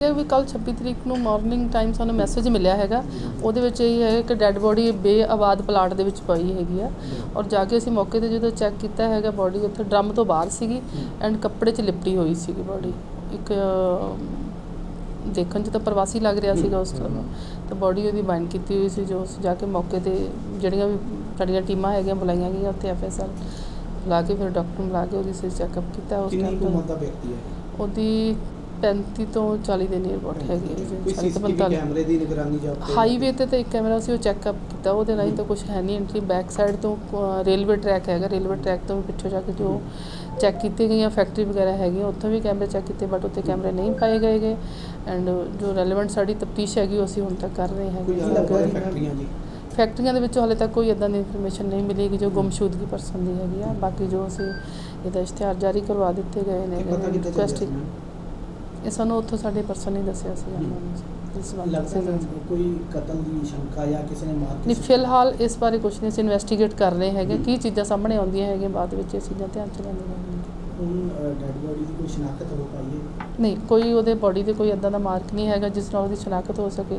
ਇਹ ਵੀ ਕੱਲ 26 ਤਰੀਕ ਨੂੰ ਮਾਰਨਿੰਗ ਟਾਈਮ ਸਾਨੂੰ ਮੈਸੇਜ ਮਿਲਿਆ ਹੈਗਾ ਉਹਦੇ ਵਿੱਚ ਇਹ ਹੈ ਕਿ ਡੈੱਡ ਬੋਡੀ ਬੇਆਬਾਦ ਪਲਾਟ ਦੇ ਵਿੱਚ ਪਈ ਹੈਗੀ ਆ। ਔਰ ਜਾ ਕੇ ਅਸੀਂ ਮੌਕੇ ਤੇ ਜਦੋਂ ਚੈੱਕ ਕੀਤਾ ਹੈਗਾ ਬੋਡੀ ਉੱਥੇ ਡਰਮ ਤੋਂ ਬਾਹਰ ਸੀਗੀ ਐਂਡ ਕੱਪੜੇ 'ਚ ਲਿਪਟੀ ਹੋਈ ਸੀਗੀ ਬੋਡੀ ਇੱਕ ਦੇਖਣ 'ਚ ਤਾਂ ਪ੍ਰਵਾਸੀ ਲੱਗ ਰਿਹਾ ਸੀਗਾ ਉਸ ਟਾਈਮ ਤਾਂ ਬੋਡੀ ਉਹਦੀ ਬਾਈਂਡ ਕੀਤੀ ਹੋਈ ਸੀ ਜੋ ਜਾ ਕੇ ਮੌਕੇ ਤੇ ਜਿਹੜੀਆਂ ਵੀ ਸਾਡੀਆਂ ਟੀਮਾਂ ਹੈਗੀਆਂ ਬੁਲਾਈਆਂ ਗਈਆਂ ਉੱਥੇ ਐਫਐਸਐਲ ਬੁਲਾ ਕੇ ਫਿਰ ਡਾਕਟਰ ਨੂੰ ਬੁਲਾ ਕੇ ਉਹਦੀ ਸੇ ਚੈੱਕਅਪ ਕੀਤਾ ਉਸ ਟਾਈਮ ਤੋਂ। ਉਮਰ ਦਾ ਵਿਅਕਤੀ ਹੈ? ਉਹਦੀ 35 ਤੋਂ 40 ਦੇ ਨੀਅਰ ਅਬਾਊਟ ਹੈਗੀ ਹੈ ਜੀ 40 ਤੋਂ ਸੀਸੀਟੀਵੀ 45 ਕੈਮਰੇ ਦੀ ਨਿਗਰਾਨੀ ਜਾਂ ਉੱਤੇ ਹਾਈਵੇ ਤੇ ਤਾਂ ਇੱਕ ਕੈਮਰਾ ਸੀ ਉਹ ਚੈੱਕਅਪ ਕੀਤਾ ਉਹਦੇ ਰਾਹੀਂ ਤਾਂ ਕੁਝ ਹੈ ਨਹੀਂ ਐਂਟਰੀ ਬੈਕ ਸਾਈਡ ਤੋਂ ਅ, ਰੇਲਵੇ ਟਰੈਕ ਹੈਗਾ ਰੇਲਵੇ ਟਰੈਕ ਤੋਂ ਵੀ ਪਿੱਛੋਂ ਜਾ ਕੇ ਜੋ ਚੈੱਕ ਕੀਤੇ ਗਈਆਂ ਫੈਕਟਰੀ ਵਗੈਰਾ ਹੈਗੀਆਂ ਉੱਥੋਂ ਵੀ ਕੈਮਰੇ ਚੈੱਕ ਕੀਤੇ ਬਟ ਉੱਥੇ ਕੈਮਰੇ ਨਹੀਂ ਪਾਏ ਗਏਗੇ ਐਂਡ ਜੋ ਰੈਲੇਵੈਂਟ ਸਾਡੀ ਤਫਤੀਸ਼ ਹੈਗੀ ਉਹ ਅਸੀਂ ਹੁਣ ਤੱਕ ਕਰ ਰਹੇ ਕੋਈ ਹੈਗੇ ਅਲੱਗ ਫੈਕਟਰੀਆਂ ਜੀ? ਫੈਕਟਰੀਆਂ ਦੇ ਵਿੱਚੋਂ ਹਾਲੇ ਤੱਕ ਕੋਈ ਇਦਾਂ ਦੀ ਇਨਫੋਰਮੇਸ਼ਨ ਨਹੀਂ ਮਿਲੇਗੀ ਜੋ ਗੁੰਮਸ਼ੁਦਗੀ ਪਰਸਨ ਦੀ ਹੈਗੀ ਆ। ਬਾਕੀ ਜੋ ਅਸੀਂ ਇਹਦਾ ਇਸ਼ਤਿਹਾਰ ਜਾਰੀ ਕਰਵਾ ਦਿੱਤੇ ਗਏ ਨੇ ਇਹ ਪਤਾ ਕਿੱਦਾਂ request- ਚੱਲਿਆ ਇਹ ਸਾਨੂੰ ਉੱਥੋਂ ਸਾਡੇ ਪਰਸਨ ਨੇ ਦੱਸਿਆ ਸੀ। ਉਹਨਾਂ ਨੂੰ ਇਸ ਬਾਰੇ ਲੱਗਦਾ ਕੋਈ ਕਤਲ ਦੀ ਸ਼ੰਕਾ ਜਾਂ ਕਿਸੇ ਨੇ ਮਾਰ ਨਹੀਂ ਫਿਲਹਾਲ ਇਸ ਬਾਰੇ ਕੁਝ ਨਹੀਂ ਅਸੀਂ ਇਨਵੈਸਟੀਗੇਟ ਕਰ ਰਹੇ ਹੈਗੇ। ਕੀ ਚੀਜ਼ਾਂ ਸਾਹਮਣੇ ਆਉਂਦੀਆਂ ਹੈਗੀਆਂ ਬਾਅਦ ਵਿੱਚ ਇਹ ਚੀਜ਼ਾਂ ਧਿਆਨ ਚ ਲੈਂਦੀਆਂ ਜਾਣਗੀਆਂ ਹੁਣ ਡੈਡ ਬੋਡੀ ਦੀ ਕੋਈ ਸ਼ਨਾਖਤ ਹੋ ਪਾਈ ਹੈ? ਨਹੀਂ ਕੋਈ ਉਹਦੇ ਬਾਡੀ ਤੇ ਕੋਈ ਇਦਾਂ ਦਾ ਮਾਰਕ ਨਹੀਂ ਹੈਗਾ ਜਿਸ ਨਾਲ ਉਹਦੀ ਸ਼ਨਾਖਤ ਹੋ ਸਕੇ।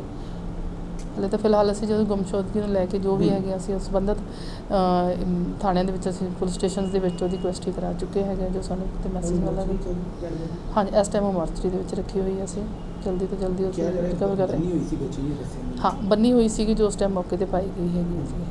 ਹਲੇ ਤਾਂ ਫਿਲਹਾਲ ਅਸੀਂ ਜਦੋਂ ਗੁੰਮਸ਼ੁਦਗੀ ਨੂੰ ਲੈ ਕੇ ਜੋ ਵੀ। ਹੈਗੇ ਅਸੀਂ ਉਸ ਸੰਬੰਧਤ ਥਾਣਿਆਂ ਦੇ ਵਿੱਚ ਅਸੀਂ ਪੁਲਿਸ ਸਟੇਸ਼ਨਸ ਦੇ ਵਿੱਚ ਉਹਦੀ ਕੁਐਸਟੀ ਕਰਾ ਚੁੱਕੇ ਹੈਗੇ ਜੋ ਸਾਨੂੰ ਤੇ ਮੈਸੇਜ ਮਿਲਾ ਵੀ ਹਾਂਜੀ ਇਸ ਟਾਈਮ ਉਹ ਮਾਰਚਰੀ ਦੇ ਵਿੱਚ ਰੱਖੀ ਹੋਈ ਹੈ ਅਸੀਂ। ਜਲਦੀ ਤੋਂ ਜਲਦੀ ਉਸ ਨੂੰ ਰਿਕਵਰ ਕਰ ਰਹੇ ਨਹੀਂ ਹੋਈ ਸੀ ਬੱਚੀ ਇਹ ਦੱਸਿਆ ਮੈਨੂੰ। ਹਾਂ ਬੰਨੀ ਹੋਈ ਸੀਗੀ ਜੋ ਉਸ ਟਾਈਮ ਮੌਕੇ ਤੇ ਪਾਈ ਗਈ ਹੈਗੀ ਸੀ